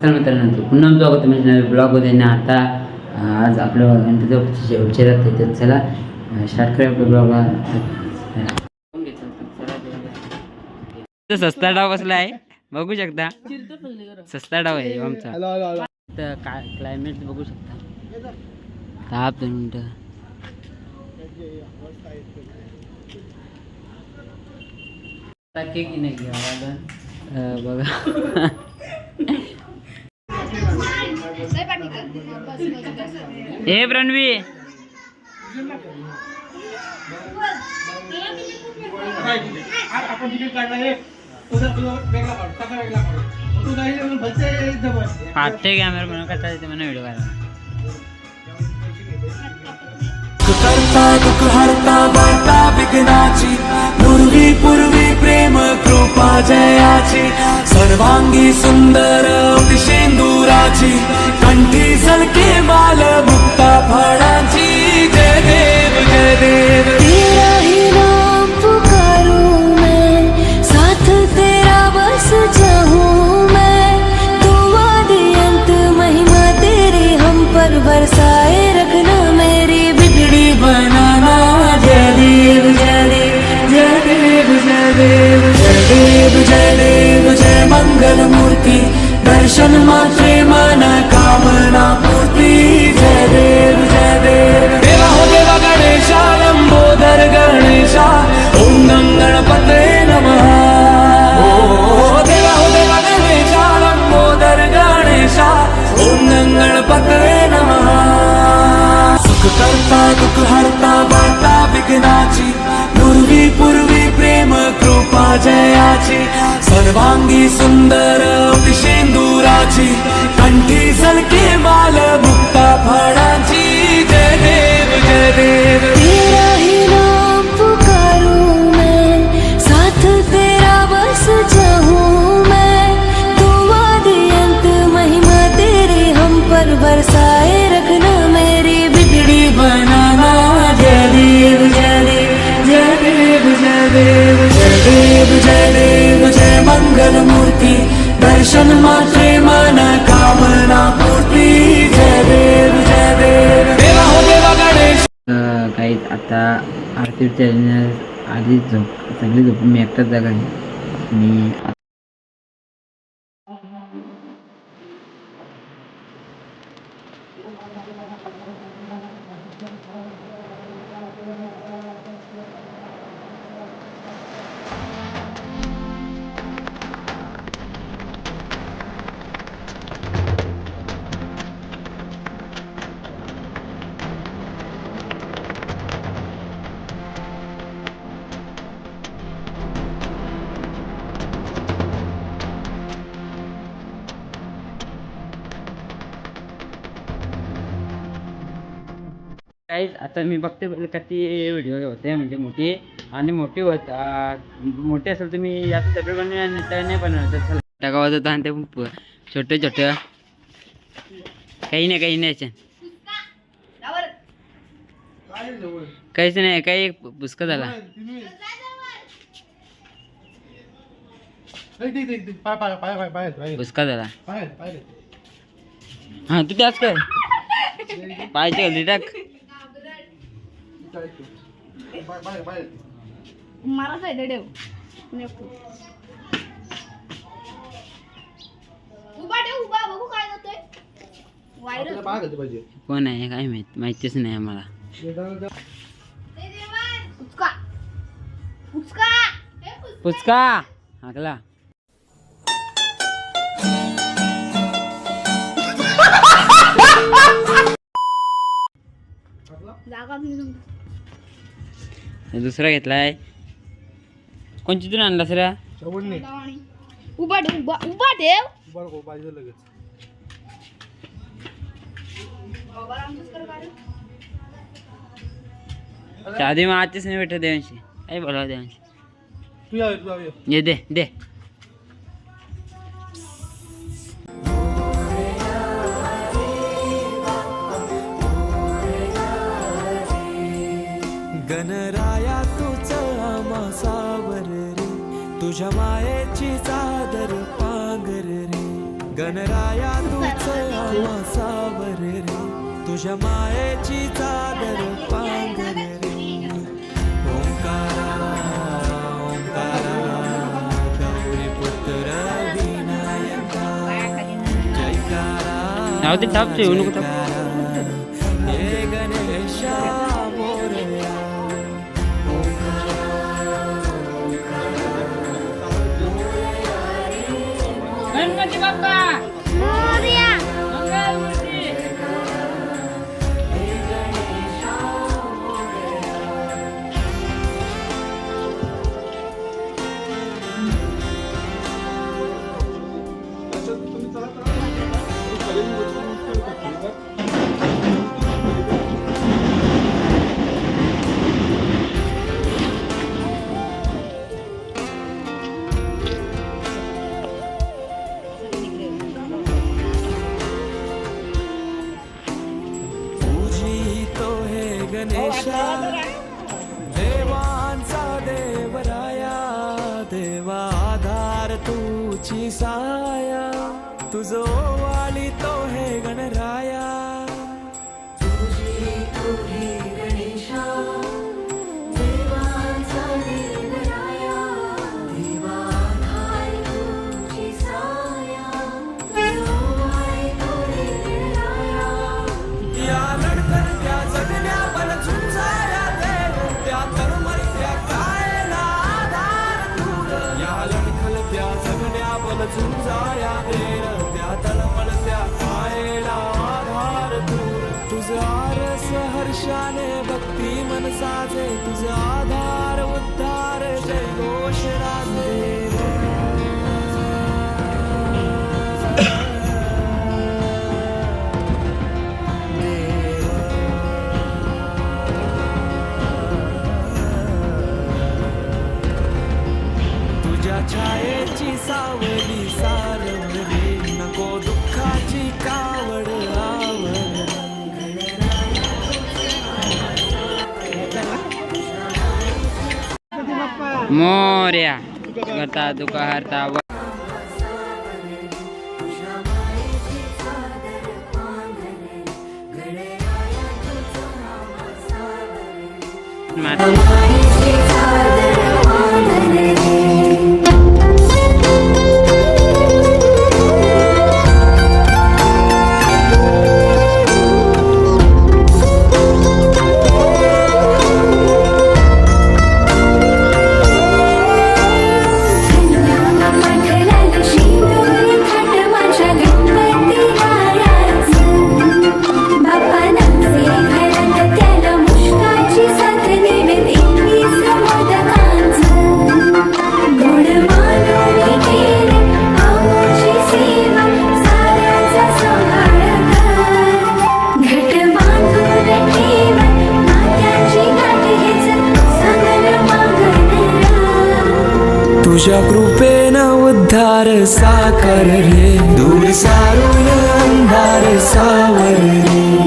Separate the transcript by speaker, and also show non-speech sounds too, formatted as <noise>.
Speaker 1: तर मित्रांनो पुन्हा जो तुम्ही ब्लॉग होते ना आता आज आपलं गणपती शेवटचे राहते तर चला स्टार्ट करूया आपल्या ब्लॉगला. सस्ता डाव बसला आहे. बघू शकता. सस्ता डाव आहे आमचा. तर काय क्लायमेट बघू शकता. ताप दोन मिनटं. केक नाही बघा. <laughs>
Speaker 2: एकदम आहे.
Speaker 1: पाठते कॅमेरा म्हणून करता येते म्हणून व्हिडिओ काढा
Speaker 3: करता, दुःख हरता, वार्ता विघ्नाची. पूर्वी पूर्वी प्रेम, कृपा, जयाची. सर्वांगी सुंदर दर्शन मात्रे मन कामना पूर्ती। जय देव जय देव। देवा हो देवा गणेशा लंबोदर गणेशा। ओम गं गणपते नमः देवा हो देवा गणेशा लंबोदर गणेशा। ओम गणपते नमः। सुख करता, दुःख हरता, वार्ता, विघ्नाची। पूर्वी पूर्वी, प्रेम, कृपा, जयाची। सर्वांगी सुंदर शेंदुराची कंठी सलके माल मुक्ता फळाची. जय देव जय देव.
Speaker 4: तेरा ही नाम पुकारूं मैं, साथ तेरा बस चाहूँ मैं। आदि अंत महिमा तेरी हम पर बरसाए, रखना मेरी बिगड़ी
Speaker 3: बनाना। जय देव जय देव जय देव जय देव. जय मंगल दर्शन मात्रे मन कामना पूर्ती. जय देव जय देव. देवा हो देवा गणेश.
Speaker 1: काही आता आरती आधी झोप सगळी झोपून मी एकटाच जागा आहे मी गाइज़ आता मी बघते का व्हिडिओ होते म्हणजे मोठी. आणि मोठी होता मोठी असेल तर मी जास्त तब्येत नाही आणि ते छोटे छोटे. काही नाही काही नाही याच्यात काहीच नाही काही एक झाला. पुस्तक झाला. हाँ तू त्याच काय पाहिजे टाक.
Speaker 2: पाय पाय पाय
Speaker 5: मारा साईड ठेव उभा ठेव उभा बघू काय होतंय. वायर
Speaker 2: आपल्याला पाय घातले पाहिजे.
Speaker 1: कोण आहे काय माहीत? माहितीच नाही आम्हाला.
Speaker 5: उचका उचका
Speaker 1: पुचका हाकला.
Speaker 5: जागा तुमची.
Speaker 1: दुसरा घेतलाय. कोणची तून आणला सर.
Speaker 5: उभा ठेव उभा उभा ठेव.
Speaker 1: आधी मग आजच नाही भेटत देवांशी. काय बोलावं देवांशी.
Speaker 2: ये
Speaker 1: दे दे.
Speaker 3: आमासावर रे तुझ्या मायेची चादर पांगर रे गणराया तूच आम्हा सावर रे तुझ्या मायेची चादर पांघर रे ओंकारा ओंकारा गौरी पुत्र विनायका जयकारा
Speaker 4: नाव ते टाप येऊ नको टाप.
Speaker 3: जयकारा गणेशा देवांचा देवराया देवा आधार तुझी साया. तुझो वाली तो हे गणराया. हर्षाने भक्ती मन साजे तुझे आधार
Speaker 4: मोर्या. करता तुका हरता व-
Speaker 3: तुझ्या कृपेनं उद्धार साकार रे दूर सारून अंधार सावर रे